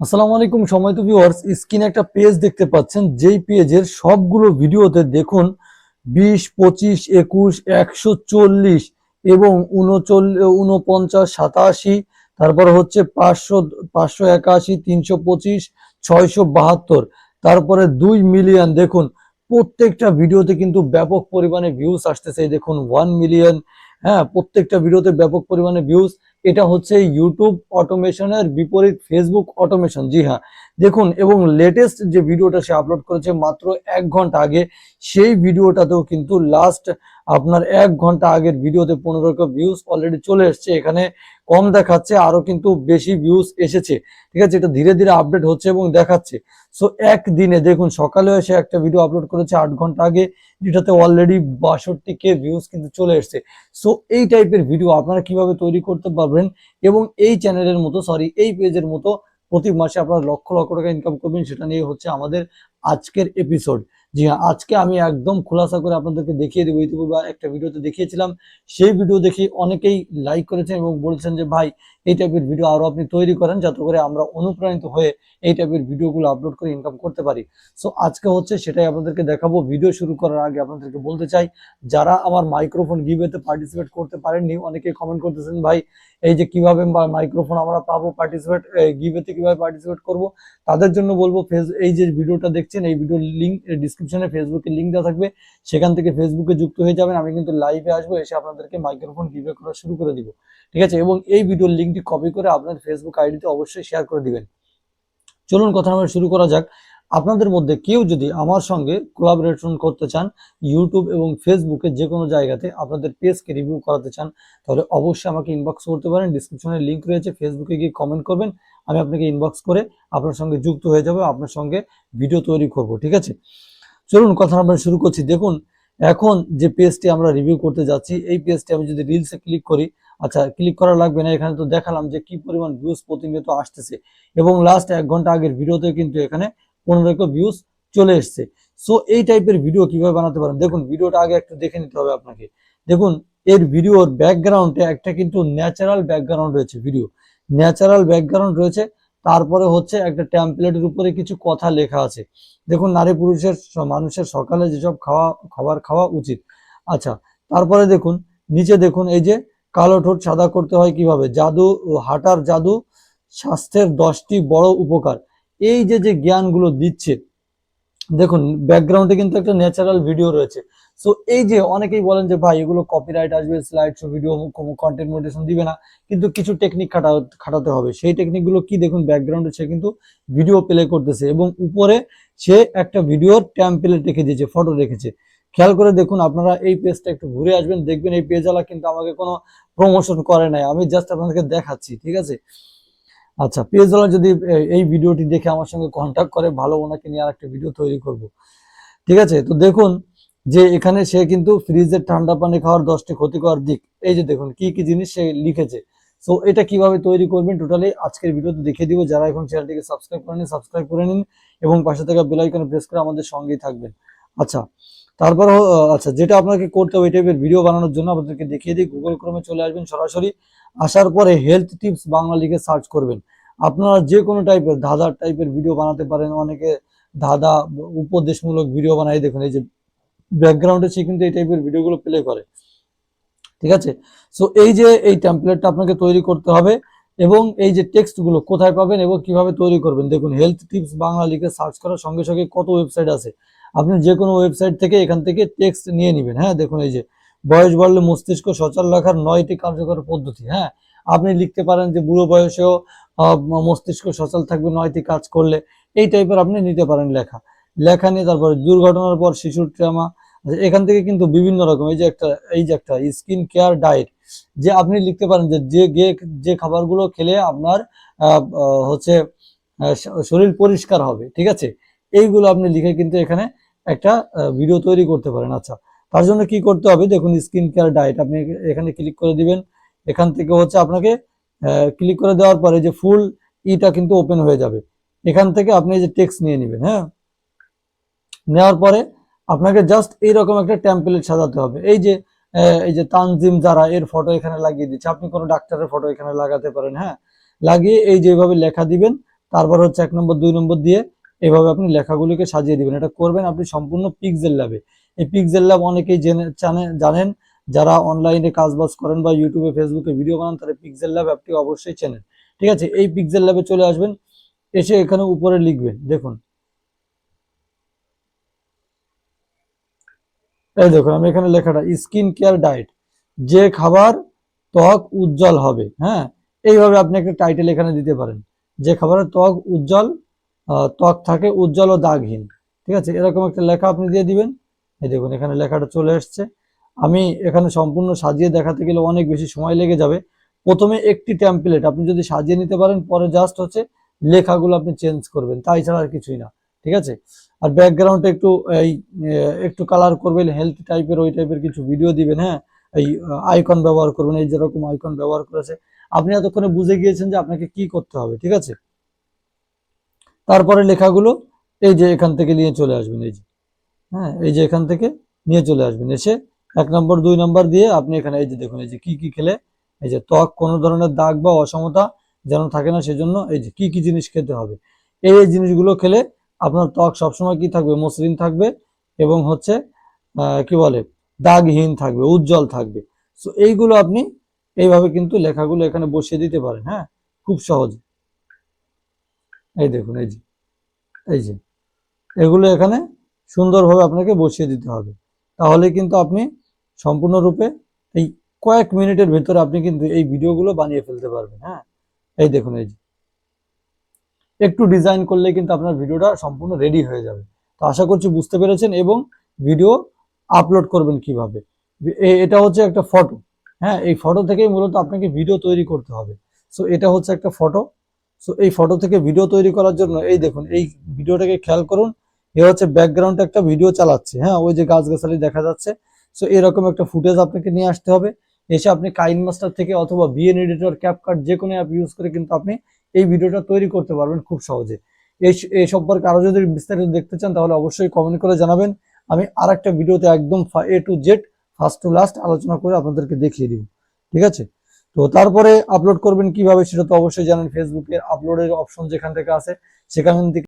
আসসালামু আলাইকুম সময় তো ভিউয়ার্স স্ক্রিনে একটা পেজ দেখতে পাচ্ছেন, যেই পেজের সবগুলো ভিডিওতে দেখুন বিশ, পঁচিশ, একুশ, একশো চল্লিশ এবং উনচল্লিশ উনপঞ্চাশ, সাতাশি, তারপর হচ্ছে পাঁচশো পাঁচশো একাশি, তিনশো পঁচিশ, ছয়শো বাহাত্তর, তারপরে দুই মিলিয়ন দেখুন, প্রত্যেকটা ভিডিওতে কিন্তু ব্যাপক পরিমাণে ভিউজ আসতেছে দেখুন ওয়ান মিলিয়ন হ্যাঁ প্রত্যেকটা ভিডিওতে ব্যাপক পরিমাণে ভিউজ এটা হচ্ছে ইউটিউব অটোমেশনের বিপরীত ফেসবুক অটোমেশন জি হ্যাঁ। দেখুন, এবং লেটেস্ট যে ভিডিওটা সে আপলোড করেছে মাত্র এক ঘণ্টা আগে, সেই ভিডিওটাতেও কিন্তু লাস্ট আপনার এক ঘণ্টা আগের ভিডিওতে পনেরো ভিউজ অলরেডি চলে এসছে। এখানে কম দেখাচ্ছে, আরও কিন্তু বেশি ভিউজ এসেছে। ঠিক আছে, এটা ধীরে ধীরে আপডেট হচ্ছে এবং দেখাচ্ছে। সো একদিনে দেখুন, সকালে এসে একটা ভিডিও আপলোড করেছে আট ঘণ্টা আগে, যেটাতে অলরেডি বাষট্টি কে ভিউজ কিন্তু চলে এসছে। সো এই টাইপের ভিডিও আপনারা কীভাবে তৈরি করতে পারবেন এবং এই চ্যানেলের মতো সরি এই পেজের মতো প্রতি মাসে আপনারা লক্ষ লক্ষ টাকা ইনকাম করবেন, সেটা নিয়ে হচ্ছে আমাদের আজকের এপিসোড জি হ্যাঁ আজকে আমি একদম খোলাসা করে আপনাদেরকে দেখিয়ে দেবো। ইতিপূর্বে একটা ভিডিওতে দেখিয়েছিলাম। সেই ভিডিও দেখে অনেকেই লাইক করেছেন এবং বলছেন যে, ভাই, এই টাইপের ভিডিও আরও আপনি তৈরি করেন যাতে করে আমরা অনুপ্রাণিত হয়ে এই টাইপের ভিডিওগুলো আপলোড করে ইনকাম করতে পারি। সো আজকে হচ্ছে সেটাই আপনাদেরকে দেখাবো। ভিডিও শুরু করার আগে আপনাদেরকে বলতে চাই, যারা আমার মাইক্রোফোন গিভেতে পার্টিসিপেট করতে পারেননি অনেকে কমেন্ট করতেছেন, ভাই, এই যে কীভাবে মাইক্রোফোন আমরা পাবো পার্টিসিপেট গিভেতে কীভাবে পার্টিসিপেট করব? তাদের জন্য বলব, ফেস, এই যে ভিডিওটা দেখছেন, এই ভিডিওর লিঙ্ক ডিসক্রিপশনে ফেসবুকে লিঙ্ক দেওয়া থাকবে। সেখান থেকে ফেসবুকে যুক্ত হয়ে যাবেন। আমি কিন্তু লাইভে আসব, এসে আপনাদেরকে মাইক্রোফোন গিভে করা শুরু করে দিব। ঠিক আছে? এবং এই ভিডিওর লিঙ্কটি কপি করে আপনার ফেসবুক আইডিতে অবশ্যই শেয়ার করে দিবেন। চলুন, কথা আমরা শুরু করা যাক। আপনাদের মধ্যে কেউ যদি আমার সঙ্গে কোলাবোরেশন করতে চান ইউটিউব এবং ফেসবুকে যে কোনো জায়গাতে আপনাদের পেজকে রিভিউ করাতে চান, তাহলে অবশ্যই আমাকে ইনবক্স করতে পারেন। ডিসক্রিপশনে লিঙ্ক রয়েছে। ফেসবুকে গিয়ে কমেন্ট করবেন। আমি আপনাকে ইনবক্স করে আপনার সঙ্গে যুক্ত হয়ে যাবে, আপনার সঙ্গে ভিডিও তৈরি করব। ঠিক আছে? চলুন কথা আমরা শুরু করছি। দেখুন, এখন যে পেজটি আমরা রিভিউ করতে যাচ্ছি, এই পেজটি আমি যদি রিলসে ক্লিক করি আচ্ছা ক্লিক করা লাগবে না, এখানে তো দেখালাম যে কি পরিমাণ ভিউজ প্রতিনিয়ত আসতেছে। এবং লাস্ট এক ঘণ্টা আগের ভিডিওতে কিন্তু এখানে পনেরো ভিউজ চলে এসছে। সো এই টাইপের ভিডিও কীভাবে বানাতে পারেন? দেখুন ভিডিওটা আগে একটু দেখে নিতে হবে আপনাকে। দেখুন, এর ভিডিওর ব্যাকগ্রাউন্ডে একটা কিন্তু ন্যাচারাল ব্যাকগ্রাউন্ড রয়েছে ভিডিও ন্যাচারাল ব্যাকগ্রাউন্ড রয়েছে তারপরে হচ্ছে একটা ট্যাম্পলেটের উপরে কিছু কথা লেখা আছে। দেখুন, নারী পুরুষের মানুষের সকালে যেসব খাওয়া, খাবার খাওয়া উচিত। আচ্ছা তারপরে দেখুন, নিচে দেখুন, এই যে কালো ঠোঁট সাদা করতে হয় কীভাবে? জাদু, হাঁটার জাদু, স্বাস্থ্যের দশটি বড় উপকার। এই যে যে জ্ঞানগুলো দিচ্ছে দেখুন ব্যাকগ্রাউন্ডে কিন্তু একটা ন্যাচারাল ভিডিও রয়েছে। সো এই যে অনেকেই বলেন যে, ভাই, এগুলো কপিরাইট আসবে slide show video content monetization দিবে না। কিন্তু কিছু টেকনিক খাটা খাটাতে হবে। সেই টেকনিকগুলো কি দেখুন ব্যাকগ্রাউন্ডে সে কিন্তু ভিডিও প্লে করতেছে এবং উপরে সে একটা ভিডিওর ট্যাম্পলেট রেখে দিয়েছে ফটো রেখেছে। খেয়াল করে দেখুন, আপনারা এই পেজটা একটু ঘুরে আসবেন, দেখবেন এই পেজওয়ালা কিন্তু আমাকে কোনো প্রমোশন করে নাই। আমি জাস্ট আপনাদেরকে দেখাচ্ছি, ঠিক আছে? আচ্ছা পেজওয়ালা যদি এই ভিডিওটি দেখে আমার সঙ্গে কন্ট্যাক্ট করে, ভালো ওনাকে নিয়ে আর একটা ভিডিও তৈরি করব। ঠিক আছে? তো দেখুন যে এখানে সে কিন্তু ফ্রিজের ঠান্ডা পানি খাওয়ার দশটি ক্ষতিকর দিক। এই যে দেখুন, কি কি জিনিস সে লিখেছে। সো এটা কীভাবে তৈরি করবেন? টোটালি আজকের ভিডিওতে দেখিয়ে দিব। যারা এখন চ্যানেলটিকে সাবস্ক্রাইব করেনি সাবস্ক্রাইব করে নিন এবং পাশে থাকা বেল প্রেস করে আমাদের সঙ্গেই থাকবেন। আচ্ছা তারপর আচ্ছা যেটা আপনাকে করতে হবে, এই টাইপের ভিডিও বানানোর জন্য আপনাদেরকে দেখিয়ে দিই। গুগল ক্রমে চলে আসবেন সরাসরি। আসার পরে হেলথ টিপস বাংলা লিখে সার্চ করবেন। আপনারা যে কোনো টাইপের ধাঁধার টাইপের ভিডিও বানাতে পারেন। অনেকে ধাঁধা, উপদেশমূলক ভিডিও বানাই দেখুন, এই যে ব্যাকগ্রাউন্ডে সে কিন্তু এই টাইপের ভিডিওগুলো প্লে করে। ঠিক আছে? সো এই যে, এই টেমপ্লেটটা আপনাকে তৈরি করতে হবে এবং এই যে টেক্সটগুলো কোথায় পাবেন এবং কীভাবে তৈরি করবেন। দেখুন হেলথ টিপস বাংলা লিখে সার্চ করার সঙ্গে সঙ্গে কত ওয়েবসাইট আছে। আপনি যে কোনো ওয়েবসাইট থেকে এখান থেকে টেক্সট নিয়ে নেবেন। হ্যাঁ দেখুন এই যে, বয়স বাড়লে মস্তিষ্ক সচল রাখার নয়টি কার্যকর পদ্ধতি। হ্যাঁ আপনি লিখতে পারেন যে বুড়ো বয়সেও মস্তিষ্ক সচল থাকবে নয়টি কাজ করলে। এই টাইপের আপনি নিতে পারেন লেখা। লেখা নিয়ে তারপরে দুর্ঘটনার পর শিশুর ট্রামা এখান থেকে কিন্তু বিভিন্ন রকম, এই যে একটা, এই যে একটা স্কিন কেয়ার ডায়েট যে আপনি লিখতে পারেন যে যে যে খাবারগুলো খেলে আপনার হচ্ছে শরীর পরিষ্কার হবে, ঠিক আছে? এইগুলো আপনি লিখে কিন্তু এখানে একটা ভিডিও তৈরি করতে পারেন। আচ্ছা তার জন্য কি করতে হবে? দেখুন স্কিন কেয়ার ডায়েট আপনি এখানে ক্লিক করে দিবেন। এখান থেকে হচ্ছে আপনাকে ক্লিক করে দেওয়ার পরে যে ফুল ইটা কিন্তু ওপেন হয়ে যাবে। এখান থেকে আপনি যে টেক্সট নিয়ে নেবেন হ্যাঁ? নেওয়ার পরে আপনাকে জাস্ট এইরকম একটা টেমপ্লেট সাজাতে হবে। এই যে এই যে তানজিম যারা, এর ফটো এখানে লাগিয়ে দিচ্ছে। আপনি কোনো ডাক্তারের ফটো এখানে লাগাতে পারেন হ্যাঁ? লাগিয়ে এই যেভাবে লেখা দিবেন। তারপর হচ্ছে এক নম্বর, দুই নম্বর দিয়ে এভাবে আপনি লেখাগুলিকে সাজিয়ে দিবেন। এটা করবেন আপনি সম্পূর্ণ পিক্সেল ল্যাবে এই পিক্সেল ল্যাব অনেকেই জেনে, জানে- জানেন। যারা অনলাইনে কাজবাজ করেন বা ইউটিউবে ফেসবুকে ভিডিও বানান, তারা পিক্সেল ল্যাব অ্যাপটি অবশ্যই চেনেন। ঠিক আছে? এই পিক্সেল ল্যাবে চলে আসবেন। এসে এখানে উপরে লিখবেন। দেখুন। এই দেখুন, আমি এখানে লেখাটা স্কিন কেয়ার ডায়েট যে খাবার ত্বক উজ্জ্বল হবে। হ্যাঁ? এইভাবে আপনি একটা টাইটেল এখানে দিতে পারেন। যে খাবারের ত্বক উজ্জ্বল ত্বক থাকে উজ্জ্বল ও দাগহীন। ঠিক আছে? এরকম একটা লেখা আপনি দিয়ে দিবেন। এই দেখুন, এখানে লেখাটা চলে এসছে। আমি এখানে সম্পূর্ণ সাজিয়ে দেখাতে গেলে অনেক বেশি সময় লেগে যাবে। প্রথমে একটি টেমপ্লেট আপনি যদি সাজিয়ে নিতে পারেন, পরে জাস্ট হচ্ছে লেখাগুলো আপনি চেঞ্জ করবেন। তাই ছাড়া আর কিছুই না। ঠিক আছে? আর ব্যাকগ্রাউন্ডে একটু, এই একটু কালার করবেন হেলথ টাইপের ওই টাইপের কিছু ভিডিও দিবেন হ্যাঁ? এই আইকন ব্যবহার করবেন, এই যেরকম আইকন ব্যবহার করেছে। আপনি এতক্ষণে বুঝে গিয়েছেন যে আপনাকে কি করতে হবে, ঠিক আছে? তারপরে লেখাগুলো এই যে এখান থেকে নিয়ে চলে আসবেন, এই যে। হ্যাঁ এই যে এখান থেকে নিয়ে চলে আসবেন। এসে এক নম্বর, দুই নম্বর দিয়ে আপনি এখানে এই যে দেখুন, এই যে কি কি খেলে, এই যে ত্বক কোনো ধরনের দাগ বা অসমতা যেন থাকে না, সেজন্য এই যে কি কি জিনিস খেতে হবে। এই এই জিনিসগুলো খেলে আপনার ত্বক সবসময় কি থাকবে? মসৃণ থাকবে এবং হচ্ছে কি বলে, দাগহীন থাকবে, উজ্জ্বল থাকবে। সো এইগুলো আপনি এইভাবে কিন্তু লেখাগুলো এখানে বসিয়ে দিতে পারেন হ্যাঁ খুব সহজ। এই দেখুন, এই যে এই যে। এগুলো এখানে সুন্দরভাবে আপনাকে বসিয়ে দিতে হবে। তাহলে কিন্তু আপনি সম্পূর্ণরূপে এই কয়েক মিনিটের ভেতরে আপনি কিন্তু এই ভিডিওগুলো বানিয়ে ফেলতে পারবেন হ্যাঁ? এই দেখুন, এই যে। একটু ডিজাইন করলে কিন্তু আপনার ভিডিওটা সম্পূর্ণ রেডি হয়ে যাবে। তো আশা করছি বুঝতে পেরেছেন এবং ভিডিও আপলোড করবেন কীভাবে। এটা হচ্ছে একটা ফটো হ্যাঁ? এই ফটো থেকেই মূলত আপনাকে ভিডিও তৈরি করতে হবে। সো, এটা হচ্ছে একটা ফটো সো এই ফটো থেকে ভিডিও তৈরি করার জন্য, এই দেখুন, এই ভিডিওটাকে খেয়াল করুন। এ হচ্ছে ব্যাকগ্রাউন্ডে একটা ভিডিও চালাচ্ছে হ্যাঁ? ওই যে গাছগাছালি দেখা যাচ্ছে। সো এরকম একটা ফুটেজ আপনাকে নিয়ে আসতে হবে। এসে আপনি কাইন মাস্টার থেকে অথবা বিএন এডিটর ক্যাপকাট যে কোনো অ্যাপ ইউজ করে কিন্তু আপনি এই ভিডিওটা তৈরি করতে পারবেন খুব সহজে। এই এই সম্পর্কে আরও যদি বিস্তারিত দেখতে চান, তাহলে অবশ্যই কমেন্ট করে জানাবেন। আমি আর একটা ভিডিওতে একদম A to Z first to last আলোচনা করে আপনাদেরকে দেখিয়ে দিব। ঠিক আছে? তো তারপরে আপলোড করবেন কীভাবে সেটা তো অবশ্যই জানেন ফেসবুকে আপলোডের অপশন যেখান থেকে আছে, সেখান থেকে